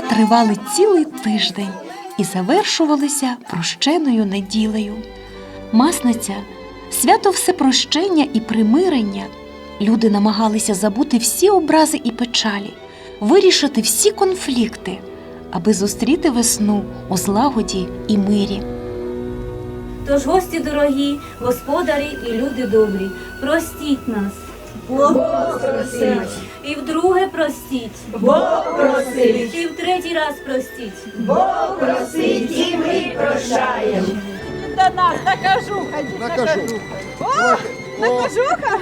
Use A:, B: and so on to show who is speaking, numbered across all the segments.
A: тривали цілий тиждень і завершувалися прощеною неділею. Масниця свято всепрощення і примирення. Люди намагалися забути всі образи і печалі, вирішити всі конфлікти, аби зустріти весну у злагоді і мирі.
B: Тож гості дорогі, господарі і люди добрі, простіть нас.
C: Бог просить,
B: І вдруге простіть,
C: Бог просить,
B: і в третій раз простіть.
C: Бог просить, і ми прощаємо.
D: до нас накажуха, дід
E: Накажу.
D: накажуха.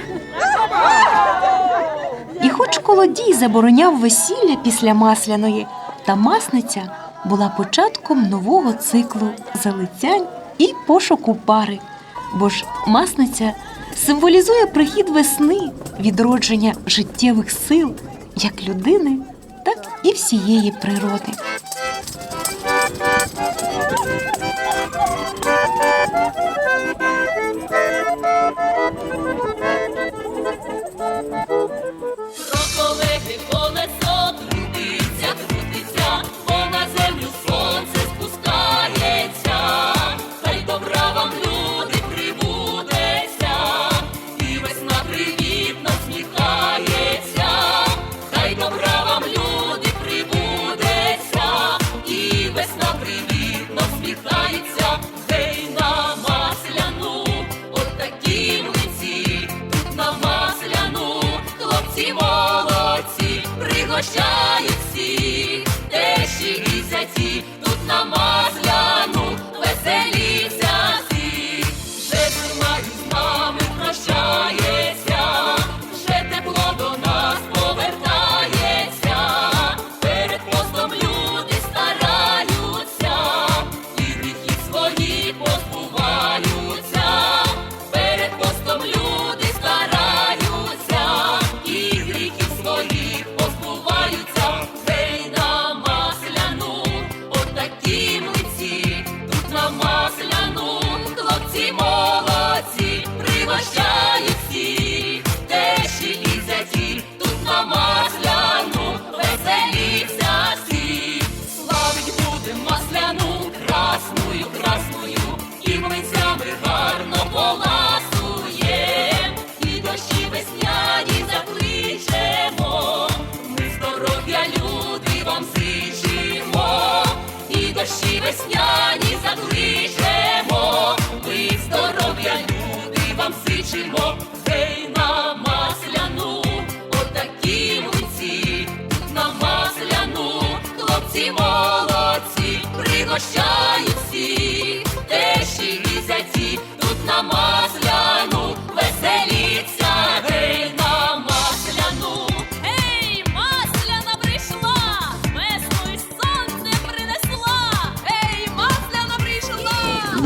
A: І хоч колодій забороняв весілля після масляної, та масниця була початком нового циклу залицянь і пошуку пари. Бо ж масниця символізує прихід весни, відродження життєвих сил як людини, так і всієї природи.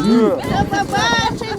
F: До
D: побачення!